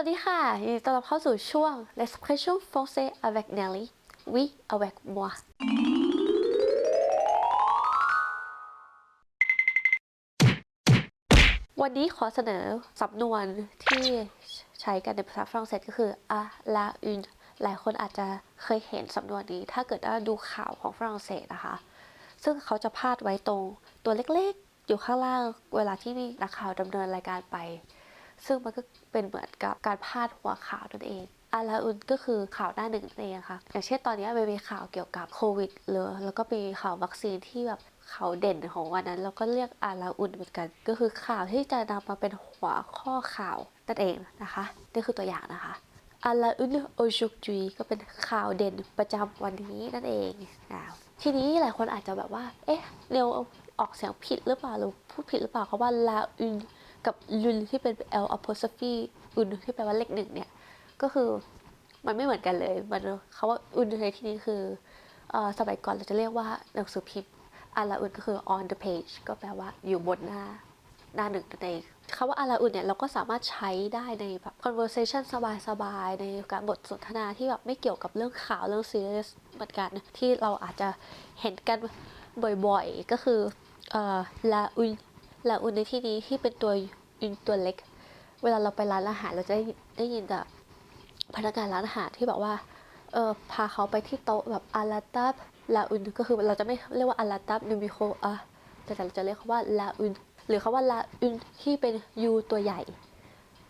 วัสดีค่ะ ยินดีต้อนรับเข้าสู่ช่วง L'expression Français avec Nelly oui avec moi วันนี้ขอเสนอสำนวนที่ใช้กันในภาษาฝรั่งเศสก็คือ à la une หลายคนอาจจะเคยเห็นสำนวนนี้ ถ้าเกิดว่าดูข่าวของฝรั่งเศสนะคะ ซึ่งเขาจะพาดไว้ตรงตัวเล็กๆ อยู่ข้างล่างเวลาที่นักข่าวดำเนินรายการไป ซึ่งมันก็เป็นเหมือนกับการพาดหัวข่าวนั่นเองอาลาอุนก็คือข่าวหน้าหนึ่งนั่นเองค่ะ อย่างเช่นตอนนี้มันมีข่าวเกี่ยวกับโควิดเลยแล้วก็มีข่าววัคซีนที่แบบข่าวเด่นของวันนั้น เราก็เรียกอาลาอุนเหมือนกัน ก็คือข่าวที่จะนำมาเป็นหัวข้อข่าวนั่นเองนะคะ นี่คือตัวอย่างนะคะอาลาอุนโอชุกจุยก็เป็นข่าวเด่นประจำวันนี้นั่นเองนะทีนี้หลายคนอาจจะแบบว่า เอ๊ะเร็วออกเสียงผิดหรือเปล่าหรือพูดผิดหรือเปล่าเพราว่าลาอุน กับลุนที่เป็น L apostrophe อุนที่แปลว่าเลขหนึ่งเนี่ย ก็คือมันไม่เหมือนกันเลย มันคาว่าอุนในที่นี้คือสมัยก่อนเราจะเรียกว่าหนังสือพิมพ์อาลาอุนก็คือ on the page ก็แปลว่าอยู่บนหน้าหน้าหนึ่งนั่นเองคำว่าอาลาอุนเนี่ยเราก็สามารถใช้ได้ในแบบ conversation สบายๆ ในการบทสนทนาที่แบบไม่เกี่ยวกับเรื่องข่าวเรื่อง serious เหมือนกันที่เราอาจจะเห็นกันบ่อยๆ ก็คืออ่อลาอุน ลาอุนในที่นี้ที่เป็นตัวอุนตัวเล็ก เวลาเราไปร้านอาหารเราจะได้ได้ยินแต่พนักงานร้านอาหารที่บอกว่าเออพาเขาไปที่โต๊ะแบบอาราตับลาอุนก็คือเราจะไม่เรียกว่าอาราตับนูมิโคอะแต่เราจะเรียกเขาว่าลาอุนหรือเขาว่าลาอุนที่เป็นยูตัวใหญ่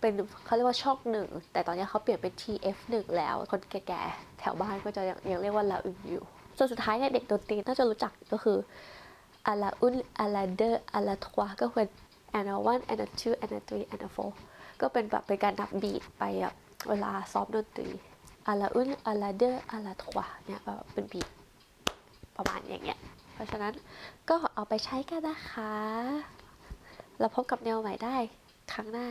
เป็นเขาเรียกว่าช่องหนึ่งแต่ตอนนี้เขาเปลี่ยนเป็น TF หนึ่งแล้ว คนแก่ๆแถวบ้านก็จะยังยังเรียกว่าลาอุนอยู่ส่วนสุดท้ายเนี่ยเด็กดนตรีน่าจะรู้จักก็คือ à la une à la deux à la trois ก็เป็น and a one and a two and a three and a four ก็เป็นแบบเป็นการนับบีทไปแบบเวลาซ้อมดนตรี à la une à la deux à la trois เนี่ยก็เป็นบีทประมาณอย่างเงี้ย เพราะฉะนั้นก็เอาไปใช้กันนะคะ เราพบกับแนวใหม่ได้ครั้งหน้า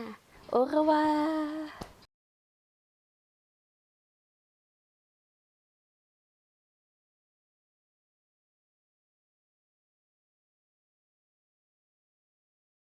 au revoir